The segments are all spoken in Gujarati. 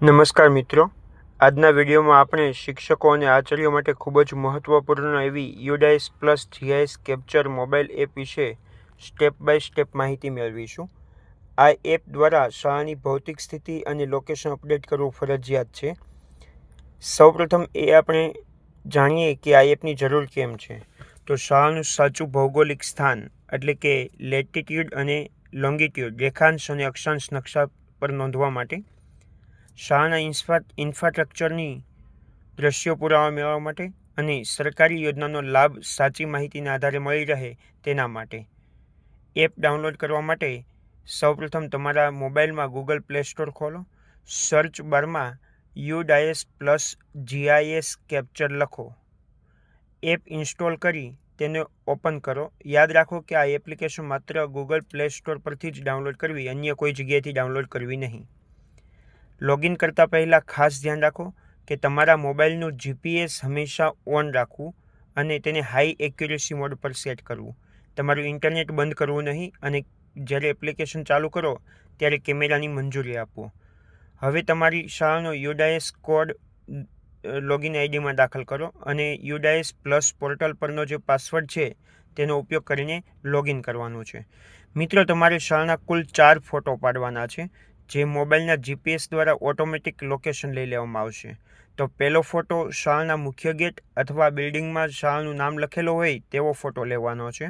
નમસ્કાર મિત્રો. આજના વિડીયોમાં આપણે શિક્ષકો અને આચાર્યો માટે ખૂબ જ મહત્ત્વપૂર્ણ એવી UDISE plus GIS capture mobile app વિશે સ્ટેપ બાય સ્ટેપ માહિતી મેળવીશું. આ એપ દ્વારા શાળાની ભૌતિક સ્થિતિ અને લોકેશન અપડેટ કરવું ફરજિયાત છે. સૌપ્રથમ એ આપણે જાણીએ કે આ એપની જરૂર કેમ છે. તો શાળાનું સાચું ભૌગોલિક સ્થાન એટલે કે લેટિટ્યૂડ અને લોંગિટ્યૂડ રેખાંશ અને અક્ષાંશ નકશા પર નોંધવા માટે શાળાના ઇન્ફ્રા ઇન્ફ્રાસ્ટ્રક્ચરની દ્રશ્યો પુરાવા મેળવવા માટે અને સરકારી યોજનાનો લાભ સાચી માહિતીના આધારે મળી રહે તેના માટે. એપ ડાઉનલોડ કરવા માટે સૌપ્રથમ તમારા મોબાઈલમાં ગૂગલ પ્લે સ્ટોર ખોલો. સર્ચ બારમાં યુડાયસ પ્લસ જીઆઈએસ કેપ્ચર લખો. એપ ઇન્સ્ટોલ કરી તેને ઓપન કરો. યાદ રાખો કે આ એપ્લિકેશન માત્ર ગૂગલ પ્લે સ્ટોર પરથી જ ડાઉનલોડ કરવી, અન્ય કોઈ જગ્યાએથી ડાઉનલોડ કરવી નહીં. લોગિન કરતાં પહેલાં ખાસ ધ્યાન રાખો કે તમારા મોબાઈલનું જીપીએસ હંમેશા ઓન રાખવું અને તેને હાઈ એક્યુરેસી મોડ પર સેટ કરવું. તમારું ઇન્ટરનેટ બંધ કરવું નહીં અને જ્યારે એપ્લિકેશન ચાલુ કરો ત્યારે કેમેરાની મંજૂરી આપવો હવે તમારી શાળાનો યુડાએસ કોડ લોગિન આઈડીમાં દાખલ કરો અને યુડાએસ પ્લસ પોર્ટલ પરનો જે પાસવર્ડ છે તેનો ઉપયોગ કરીને લોગિન કરવાનું છે. મિત્રો, તમારે શાળાના કુલ ચાર ફોટો પાડવાના છે. જે મોબાઈલના જીપીએસ દ્વારા ઓટોમેટિક લોકેશન લઈ લેવામાં આવશે. તો પહેલો ફોટો શાળાના મુખ્ય ગેટ અથવા બિલ્ડિંગમાં શાળાનું નામ લખેલું હોય તેવો ફોટો લેવાનો છે.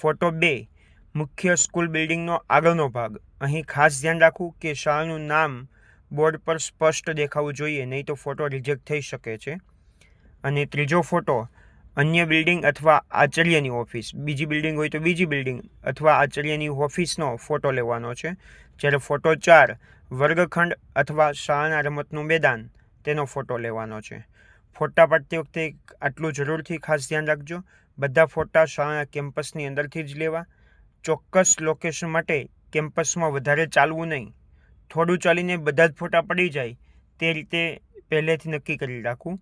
ફોટો બે, મુખ્ય સ્કૂલ બિલ્ડિંગનો આગળનો ભાગ. અહીં ખાસ ધ્યાન રાખવું કે શાળાનું નામ બોર્ડ પર સ્પષ્ટ દેખાવું જોઈએ, નહીં તો ફોટો રિજેક્ટ થઈ શકે છે. અને ત્રીજો ફોટો અન્ય બિલ્ડિંગ અથવા આચાર્યની ઓફિસ. બીજી બિલ્ડિંગ હોય તો બીજી બિલ્ડિંગ અથવા આચાર્યની ઓફિસનો ફોટો લેવાનો છે. જ્યારે ફોટો ચાર, વર્ગખંડ અથવા શાળાના રમતનું મેદાન, તેનો ફોટો લેવાનો છે. ફોટા પાડતી વખતે આટલું જરૂરથી ખાસ ધ્યાન રાખજો. બધા ફોટા શાળાના કેમ્પસની અંદરથી જ લેવા. ચોક્કસ લોકેશન માટે કેમ્પસમાં વધારે ચાલવું નહીં. થોડું ચાલીને બધા જ ફોટા પડી જાય. તે રીતે પહેલેથી નક્કી કરી રાખવું.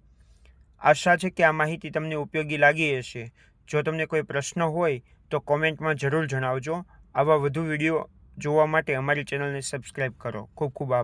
આશા છે કે આ માહિતી તમને ઉપયોગી લાગી હશે. જો તમને કોઈ પ્રશ્ન હોય, તો કોમેન્ટમાં જરૂર જણાવજો. આવા વધુ વીડિયો જોવા માટે અમારી ચેનલને સબસ્ક્રાઈબ કરો. ખૂબ ખૂબ આભાર.